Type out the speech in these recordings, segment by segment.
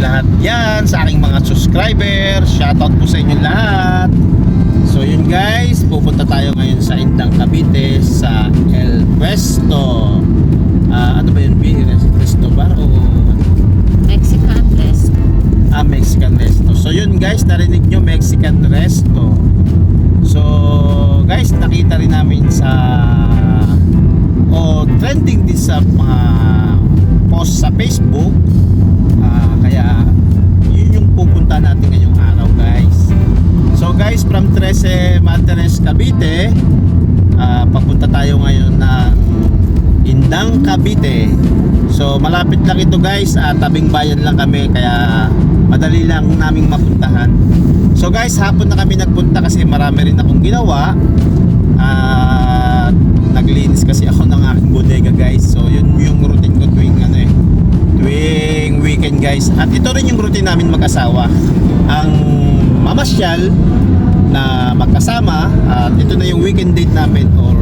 kaibigan, sa aking mga subscriber. Shoutout po sa inyo lahat. So yun guys, pupunta tayo ngayon sa Indang Cavite sa El Puesto. Ah, ano ba yun? B? Resto bar o Mexican rest. ah, Mexican Resto. So yun guys, narinig nyo Mexican Resto. So guys, nakita rin namin sa o trending din sa mga post sa Facebook. Ah, kaya yun yung pupunta natin ngayong araw guys. So guys, from 13 Martires Cavite, ah, papunta tayo ngayon ng Indang Cavite. So malapit lang ito guys, ah, tabing bayan lang kami kaya madali lang naming mapuntahan. So guys, hapon na kami nagpunta kasi marami rin akong ginawa. At naglinis kasi ako ng aking bodega guys. So yun yung routine ko tuwing ano eh, tuwing weekend guys. At ito rin yung routine namin mag-asawa. Ang mamasyal na magkasama at ito na yung weekend date namin or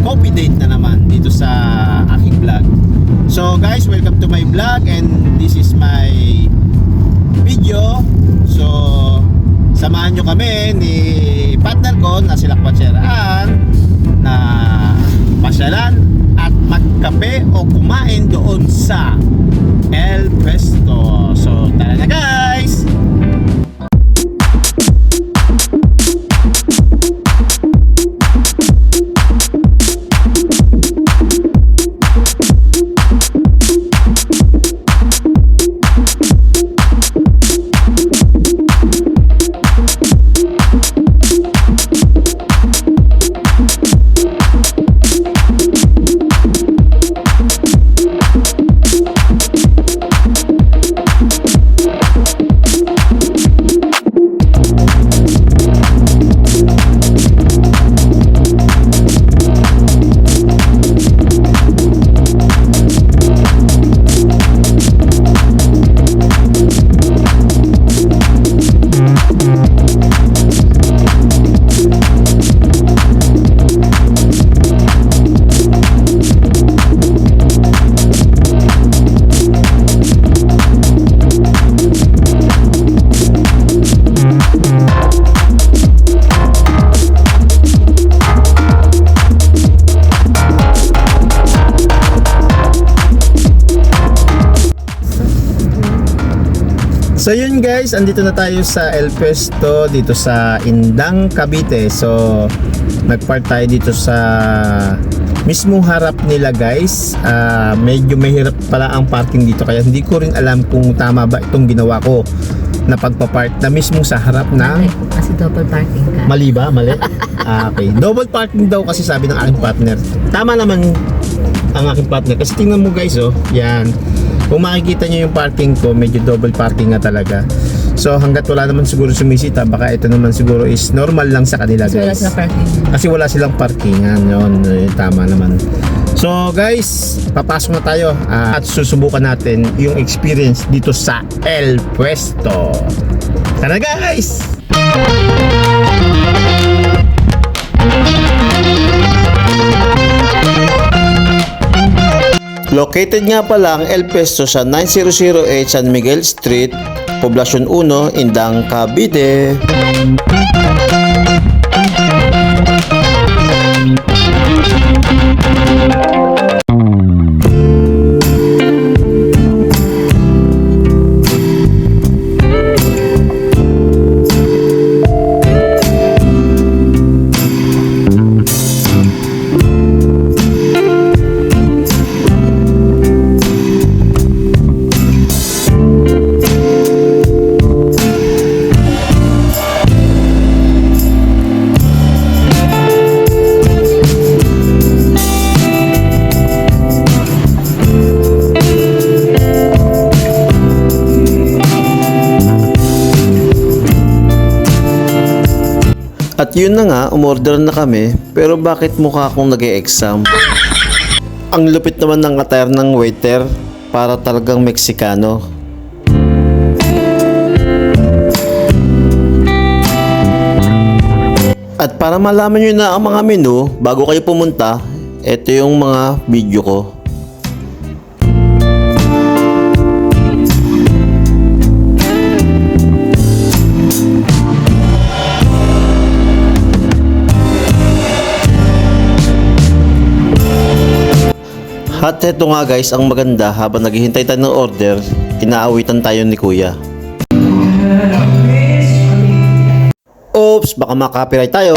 coffee date na naman dito sa aking vlog. So guys, welcome to my vlog and this is my video. So samahan nyo kami ni partner ko na si Lakpatseraan na pasyalan at magkape o kumain doon sa El Puesto. So tara na guys! So yun guys, andito na tayo sa El Puesto dito sa Indang Cavite. So nagpark tayo dito sa mismong harap nila guys. Ah, medyo mahirap pala ang parking dito kaya hindi ko rin alam kung tama ba itong ginawa ko na pagpa-park na mismo sa harap ng Kasi double parking ka. Mali ba? Mali? Ah, okay. Double parking daw kasi sabi ng aking partner. Tama naman ang aking partner. Kasi tingnan mo guys, oh. Yan. Kung makikita nyo yung parking ko, medyo double parking nga talaga. So hanggat wala naman siguro sumisita, baka ito naman siguro is normal lang sa kanila Kasi wala guys. sila parking. Kasi wala silang parkingan. Yun, eh, tama naman. So guys, papasok na tayo ah, at susubukan natin yung experience dito sa El Puesto. Tara guys! Located nga pala ang El Puesto sa 9008 San Miguel Street, Poblacion 1, Indang, Cavite. At yun na nga, umorder na kami, pero bakit mukha akong nag exam Ang lupit naman ng attire ng waiter, para talagang Meksikano. At para malaman nyo na ang mga menu, bago kayo pumunta, ito yung mga video ko. At eto nga guys, ang maganda habang naghihintay tayo ng order, inaawitan tayo ni Kuya. Oops, baka makapiright tayo.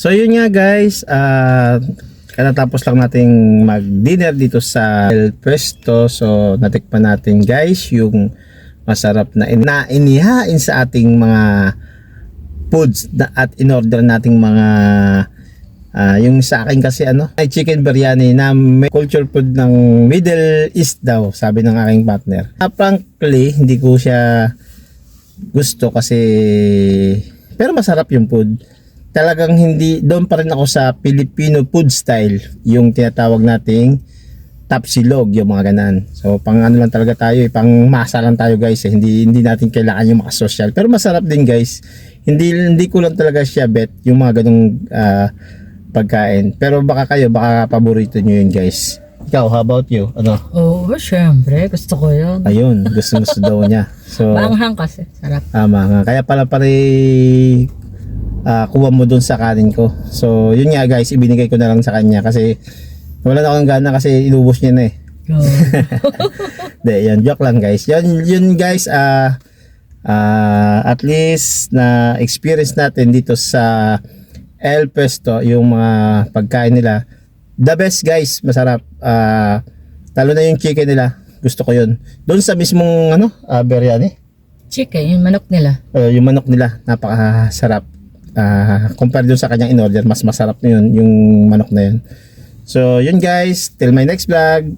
So yun nga guys, ah katatapos lang nating mag-dinner dito sa El Presto. So natikpan natin guys yung masarap na in- na inihain sa ating mga foods na, at in-order nating mga ah, yung sa akin kasi ano, ay chicken biryani na may culture food ng Middle East daw, sabi ng aking partner. Ah, frankly, hindi ko siya gusto kasi pero masarap yung food talagang hindi doon pa rin ako sa Filipino food style yung tinatawag nating tapsilog yung mga ganan so pang ano lang talaga tayo eh, pang masa lang tayo guys eh. hindi hindi natin kailangan yung mga social pero masarap din guys hindi hindi ko lang talaga siya bet yung mga ganong ah, pagkain pero baka kayo baka paborito nyo yun guys ikaw how about you ano Oo, syempre. Gusto ko yun. ayun gusto gusto daw niya so Maanghang kasi. Sarap. Tama nga. Kaya pala pare ah, kuha mo dun sa kanin ko. So, yun nga guys, ibinigay ko na lang sa kanya kasi wala na akong gana kasi inubos niya na eh. Go. De, yan, joke lang guys. Yan, yun guys, ah ah, at least na experience natin dito sa El Pesto, yung mga pagkain nila. The best guys, masarap. Ah, talo na yung chicken nila. Gusto ko yun. Doon sa mismong ano, ah, biryani. Chicken, yung manok nila. Uh, yung manok nila napakasarap Ah, compare dun sa kanyang in-order mas masarap na yun yung manok na yun. So yun guys till my next vlog